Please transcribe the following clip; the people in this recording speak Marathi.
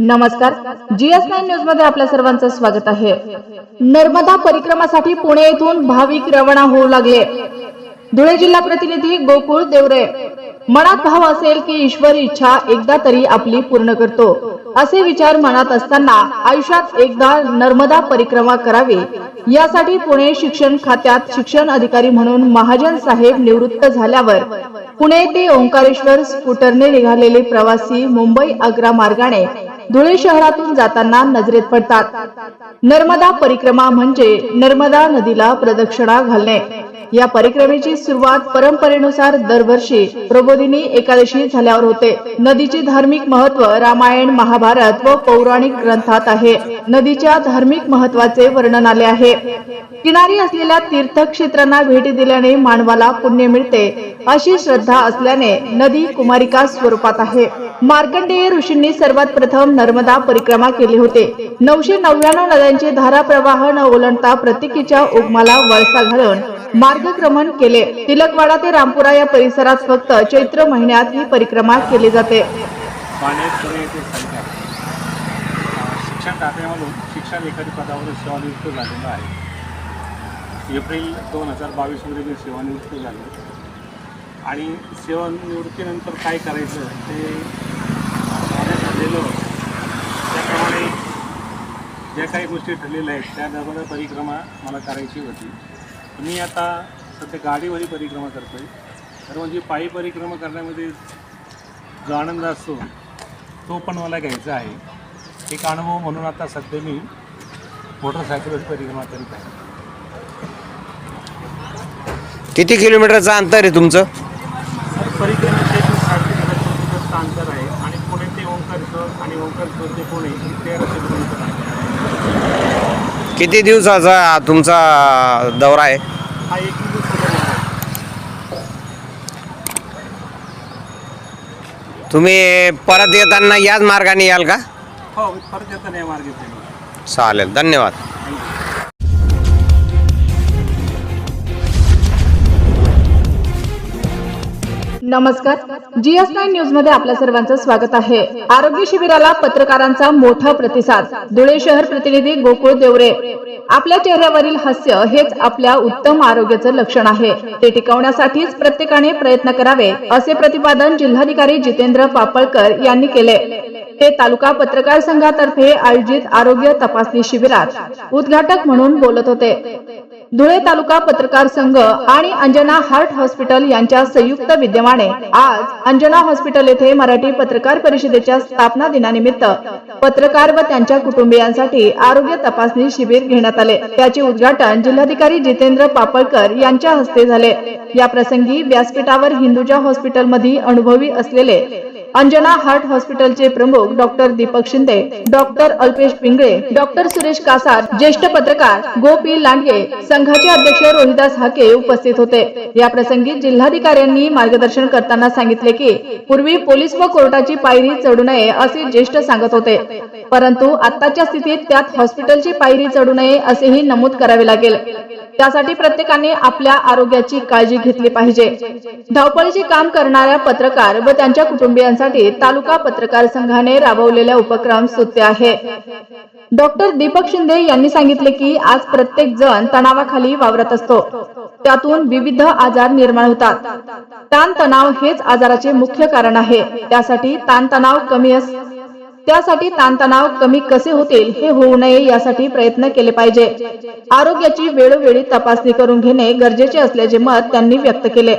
नमस्कार. जीएस नाईन न्यूजमध्ये आपल्या सर्वांचं स्वागत आहे. नर्मदा परिक्रमासाठी पुणे येथून भाविक रवाना होऊ लागले. धुळे जिल्हा प्रतिनिधी गोकुळ देवरे. मनात भाव असेल की ईश्वर इच्छा एकदा तरी आपली पूर्ण करतो. असे विचार मनात असताना आयुष्यात एकदा नर्मदा परिक्रमा करावी. यासाठी पुणे शिक्षण खात्यात शिक्षण अधिकारी म्हणून महाजन साहेब निवृत्त झाल्यावर पुणे ते ओंकारेश्वर स्कूटरने निघालेले प्रवासी मुंबई आग्रा मार्गाने धुळे शहरातून जाताना नजरेत पडतात. नर्मदा परिक्रमा म्हणजे नर्मदा नदीला प्रदक्षिणा घालणे. या परिक्रमेची सुरुवात परंपरेनुसार दरवर्षी प्रबोधिनी एकादशी झाल्यावर होते. नदीचे धार्मिक महत्त्व रामायण महाभारत व पौराणिक ग्रंथात आहे. नदीच्या धार्मिक महत्त्वाचे वर्णन आले आहे. किनारी असलेल्या तीर्थक्षेत्रांना भेटी दिल्याने मानवाला पुण्य मिळते अशी श्रद्धा असल्याने नदी कुमारिका स्वरूपात आहे. मार्कंडेय ऋषींनी सर्वात प्रथम नर्मदा परिक्रमा केली होते. नऊशे नव्याण्णव नद्यांचे धारा प्रवाह न ओलांडता प्रत्येकीच्या उगमाला वळसा घालून मार्गक्रमण केले. तिलकवाडा ते रामपुरा या परिसरात फक्त चैत्र महिन्यात ही परिक्रमा केली जाते. शिक्षण खात्यामधून शिक्षण एखादी पदावर सेवानिवृत्त झालेलं आहे. एप्रिल दोन हजार बावीसमध्ये मी सेवानिवृत्त झालो. आणि सेवानिवृत्तीनंतर काय करायचं ते झालेलं ठरलेलं त्याप्रमाणे ज्या काही गोष्टी ठरलेल्या आहेत त्या नर्मदा परिक्रमा मला करायची होती. मी आता सध्या गाडीवरील परिक्रमा करतो आहे तर म्हणजे पायी परिक्रमा करण्यामध्ये जो आनंद असतो तो पण मला घ्यायचा आहे. एक अनुभव म्हणून आता सध्या मी मोटरसायकलवर परिक्रमा करीत आहे. किती किलोमीटरचं अंतर आहे तुमचं? तर किलोमीटरचं अंतर आहे. आणि पुणे ते ओंकारेश्वर आणि ओंकारेश्वर ते पुणे हे तेराशे किलोमीटर आहे. किती दिवसाचा तुमचा दौरा आहे? हा एक मार्ग. तुम्ही परत येताना याच मार्गाने याल का हो परत येताना या मार्गेत आहे मी. चालेल धन्यवाद नमस्कार. जीएस नाईन न्यूजमध्ये आपल्या सर्वांचं स्वागत आहे. आरोग्य शिबिराला पत्रकारांचा मोठा प्रतिसाद. धुळे शहर प्रतिनिधी गोकुळ देवरे. आपल्या चेहऱ्यावरील हास्य हेच आपल्या उत्तम आरोग्याचं लक्षण आहे. ते टिकवण्यासाठीच प्रत्येकाने प्रयत्न करावे असे प्रतिपादन जिल्हाधिकारी जितेंद्र पापळकर यांनी केले. ते तालुका पत्रकार संघातर्फे आयोजित आरोग्य तपासणी शिबिरात उद्घाटक म्हणून बोलत होते. धुळे तालुका पत्रकार संघ आणि अंजना हार्ट हॉस्पिटल यांच्या संयुक्त विद्यमाने आज अंजना हॉस्पिटल येथे मराठी पत्रकार परिषदेच्या स्थापना दिनानिमित्त पत्रकार व त्यांच्या कुटुंबियांसाठी आरोग्य तपासणी शिबिर घेण्यात आले. त्याचे उद्घाटन जिल्हाधिकारी जितेंद्र पापळकर यांच्या हस्ते झाले. या प्रसंगी व्यासपीठावर हिंदुजा हॉस्पिटलमध्ये अनुभवी असलेले अंजना हार्ट हॉस्पिटलचे प्रमुख doctor Deepak Shinde doctor Alpesh Pingale doctor Suresh Kasar ज्येष्ठ पत्रकार गोपी लांडगे संघाचे अध्यक्ष रोहिदास हाके उपस्थित होते. या प्रसंगी जिल्हाधिकाऱ्यांनी मार्गदर्शन करताना सांगितले की पूर्वी पोलीस व कोर्टाची पायरी चढू नये असे ज्येष्ठ सांगत होते. परंतु आताच्या स्थितीत त्यात हॉस्पिटलची पायरी चढू नये असेही नमूद करावे लागेल. त्यासाठी प्रत्येकाने आपल्या आरोग्याची काळजी घेतली पाहिजे. धावपळीचे काम करणाऱ्या पत्रकार व त्यांच्या कुटुंबियांसाठी तालुका पत्रकार संघाने राबवलेला उपक्रम स्तुत्य आहे. डॉक्टर दीपक शिंदे यांनी सांगितले की आज प्रत्येक जण तणावाखाली वावरत असतो. त्यातून विविध आजार निर्माण होतात. ताणतणाव हेच आजाराचे मुख्य कारण आहे. त्यासाठी ताणतणाव कमी अस त्यासाठी ताणतणाव कमी कसे होतील हे होऊ नये यासाठी प्रयत्न केले पाहिजे. आरोग्याची वेळोवेळी तपासणी करून घेणे गरजेचे असल्याचे मत त्यांनी व्यक्त केले.